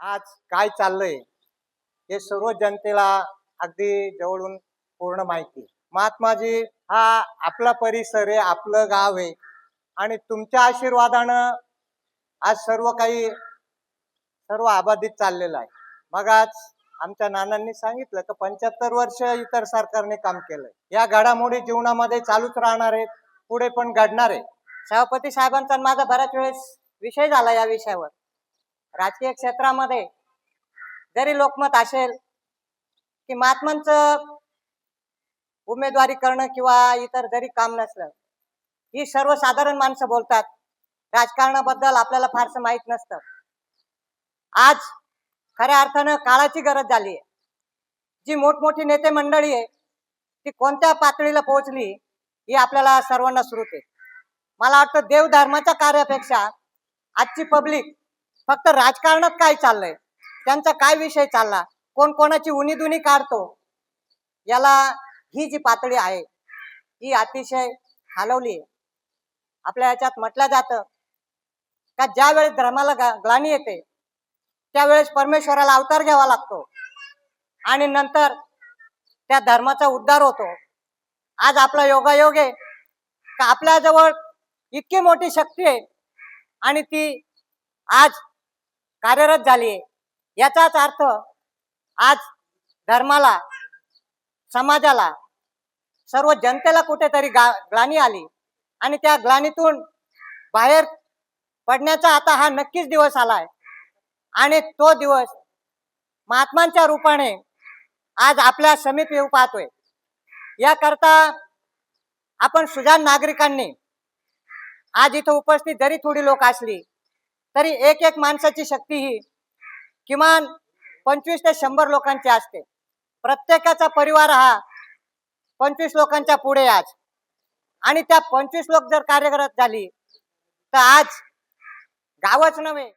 आज काय चाललंय हे सर्व जनतेला अगदी जवळून पूर्ण माहिती. महात्माजी हा आपला परिसर आहे आपलं गाव आहे. आणि तुमच्या आशीर्वादानं आज सर्व काही सर्व आबाधित चाललेलं आहे. मग आज आमच्या नानांनी सांगितलं की पंच्याहत्तर वर्ष इतर सरकारने काम केलंय. या घडामोडी जीवनामध्ये चालूच राहणार आहेत पुढे पण घडणार आहे. सभापती साहेबांचा आणि माझा बऱ्याच वेळेस विषय झाला या विषयावर. राजकीय क्षेत्रामध्ये जरी लोकमत असेल की महात्मांचं उमेदवारी करणं किंवा इतर जरी काम नसलं ही सर्वसाधारण माणसं बोलतात. राजकारणाबद्दल आपल्याला फारसं माहीत नसतं. आज खऱ्या अर्थानं काळाची गरज झाली आहे. जी मोठमोठी नेते मंडळी आहे ती कोणत्या पातळीला पोहोचली ही आपल्याला सर्वांना सुरू आहे मला वाटतं देवधर्माच्या कार्यापेक्षा आजची पब्लिक फक्त राजकारणात काय चाललंय? त्यांचा काय विषय चालला? कोण कोणाची उणीदुनी काढतो? याला ही जी पातळी आहे ही अतिशय हलवली आहे. आपल्या याच्यात म्हटलं जातं का ज्या वेळेस धर्माला ग्लानी येते त्यावेळेस परमेश्वराला अवतार घ्यावा लागतो. आणि नंतर त्या धर्माचा उद्धार होतो. आज आपला योगायोग आहे का आपल्याजवळ इतकी मोठी शक्ती आहे आणि ती आज कार्यरत झाली याचाच अर्थ आज धर्माला समाजाला सर्व जनतेला कुठेतरी गा ग्लानी आली. आणि त्या ग्लानीतून बाहेर पडण्याचा आता हा नक्कीच दिवस आलाय. आणि तो दिवस महात्मांच्या रूपाने आज आपल्या समीप येऊ पाहतोय. याकरता आपण सुजान नागरिकांनी आज इथं उपस्थित जरी थोडी लोक असली तरी एक एक माणसाची शक्ती ही किमान पंचवीस ते शंभर लोकांची असते. प्रत्येकाचा परिवार हा पंचवीस लोकांच्या पुढे आज. आणि त्या पंचवीस लोक जर कार्यरत झाली तर आज गावच नव्हे